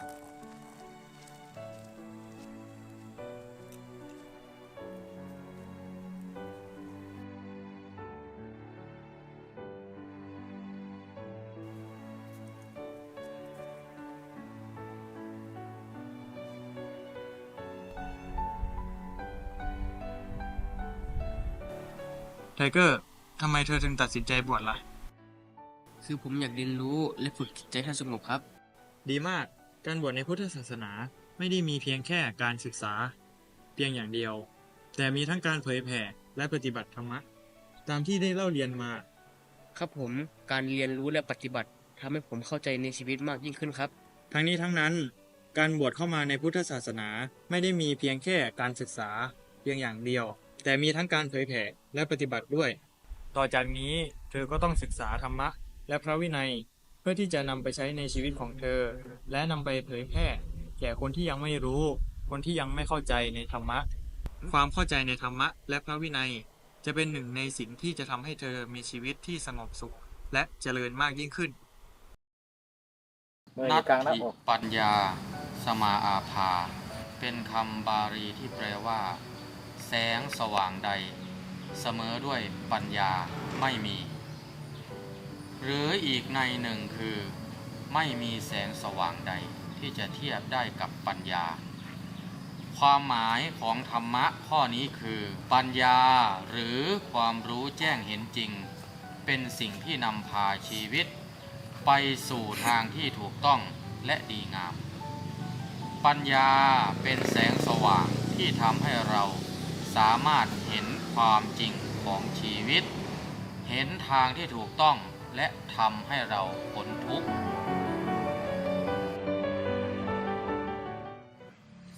ไทเกอร์ ทำไมเธอถึงตัดสินใจบวชล่ะ คือผมอยากเรียนรู้และฝึกจิตใจให้สงบครับ ดีมาก การบวชในพุทธศาสนาไม่ได้มีเพียงแค่การศึกษา เพียงอย่างเดียว แต่มีทั้งการเผยแผ่และปฏิบัติธรรมะ ตามที่ได้เล่าเรียนมา ครับผมการเรียนรู้และปฏิบัติทำให้ผมเข้าใจในชีวิตมากยิ่งขึ้นครับ ทั้งนี้ทั้งนั้น การบวชเข้ามาในพุทธศาสนาไม่ได้มีเพียงแค่การศึกษา เพียงอย่างเดียว แต่มีทั้งการเผยแผ่และปฏิบัติด้วย ต่อจากนี้เธอก็ต้องศึกษาธรรมะและพระวินัย เพื่อที่จะนำไปใช้ในชีวิตของเธอ และนำไปเผยแพร่แก่คนที่ยังไม่รู้ คนที่ยังไม่เข้าใจในธรรมะ ความเข้าใจในธรรมะ และพระวินัย จะเป็นหนึ่งในสิ่งที่จะทำให้เธอมีชีวิตที่สงบสุข และเจริญมากยิ่งขึ้นนัตกลางหน้าถิอกปัญญา สมาอาภา เป็นคำบาลีที่แปลว่า แสงสว่างใด เสมอด้วยปัญญาไม่มี หรืออีกในหนึ่งคือ ไม่มีแสงสว่างใดที่จะเทียบได้กับปัญญา ความหมายของธรรมะข้อนี้คือ ปัญญาหรือความรู้แจ้งเห็นจริง เป็นสิ่งที่นำพาชีวิต ไปสู่ทางที่ถูกต้องและดีงาม ปัญญาเป็นแสงสว่างที่ทำให้เราสามารถเห็นความจริงของชีวิต เห็นทางที่ถูกต้อง และทำให้เราพ้นทุกข์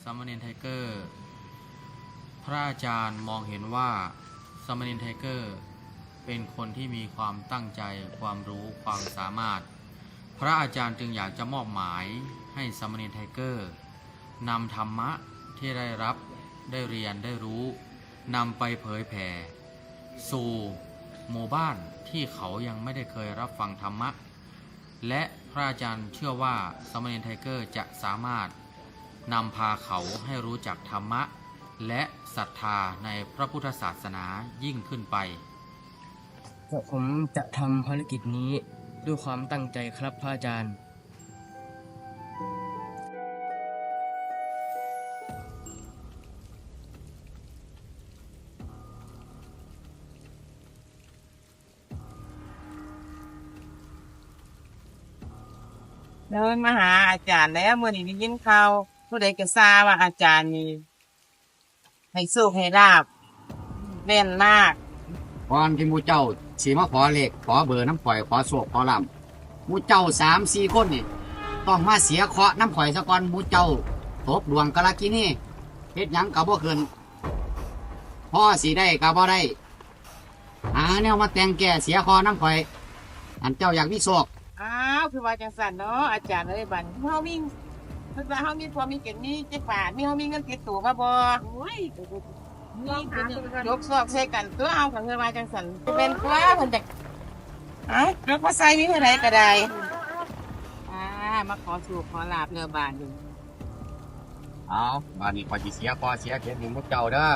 สามเณรไทเกอร์ พระอาจารย์มองเห็นว่าสามเณรไทเกอร์ เป็นคนที่มีความตั้งใจ ความรู้ ความสามารถ พระอาจารย์จึงอยากจะมอบหมายให้สามเณรไทเกอร์นำธรรมะที่ได้รับได้เรียนได้รู้นำไปเผยแผ่สู่ หมู่บ้านที่เขายังไม่ได้เคยรับฟังธรรมะ และพระอาจารย์เชื่อว่าสมเณรไทเกอร์จะสามารถนำพาเขาให้รู้จักธรรมะ และศรัทธาในพระพุทธศาสนายิ่งขึ้นไป ผมจะทำภารกิจนี้ด้วยความตั้งใจครับพระอาจารย์ เดินมาหาอาจารย์แล้วเมื่อนี้ได้ยินเขาผู้ใดก็ทราบว่าอาจารย์นี่ให้สู้ให้ลาบแม่นมากก่อนที่หมูเจ้าสีมาขอเลขขอเบอร์น้ำข่อยขอโศกขอลำหมูเจ้าสามสี่คนนี่ต้องมาเสียเคราะห์น้ำข่อยซะก่อนหมูเจ้าตบดวงกะลักกินี่เฮ็ดหยังกับบ่เกินพ่อสีได้กับบ่ได้หาแนวมาแต่งแก่เสียคอน้ำข่อย อันเจ้าอยากมีโศก อ้าวคือว่าจังสันเนาะอาจารย์เอ้ยบัดเฮามีเพิ่นว่าเฮามีพอมีเก็บมีเจ็ดบาทมีเฮามีเงินติดตัวมาบ่โอ้ยนี่ยกซอกใส่กันตัวเอากับเพิ่นว่าจังสันจะเป็นตัวเพิ่นจะเอ้ายกมาใส่มีเท่าไหร่ก็ได้อ่ามาขอสู่ขอลาบเนื้อบานอยู่เอาบานนี้ขอยสิเสียคอเสียเข็มหมูเจ้าเด้อ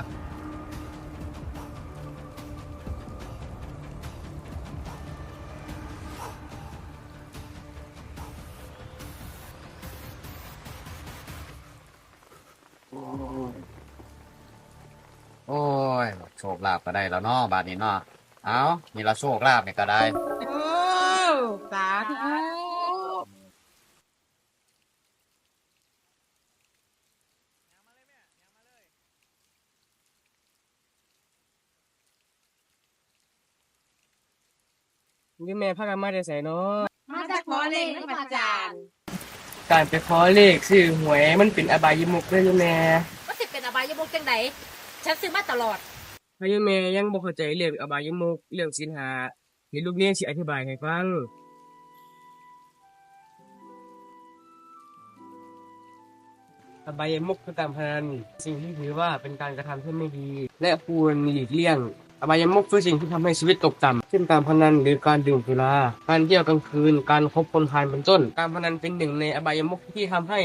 โอ้ยโชคลาภก็ได้แล้วเนาะบาดนี้เนาะเอานี่ละโชคลาภเนี่ยก็ได้โอ้สาธุนี่แม่พากันมาได้ใส่เนาะมาจากขอเลขนะอาจารย์ การไปขอเลขซื้อหวยมันเป็นอบายมุกเลยอยู่แม่ว่าสิเป็นอบายมุกจังไดฉันซื้อมาตลอดพายุแม่ยังบ่เข้าใจเรื่องอบายมุกเรื่องสินหาเห็นลูกเรียนสิอธิบายให้ฟังอบายมุกคือการพนันสิ่งที่ถือว่าเป็นการกระทำที่ไม่ดี และควรหลีกเลี่ยง อบายมุกคือสิ่งที่ทำให้ชีวิตตกต่ำเช่นการพนันหรือการดื่มสุรา การเที่ยวกลางคืน การคบคนพาลเป็นต้น การพนันเป็นหนึ่งในอบายมุกที่ทำให้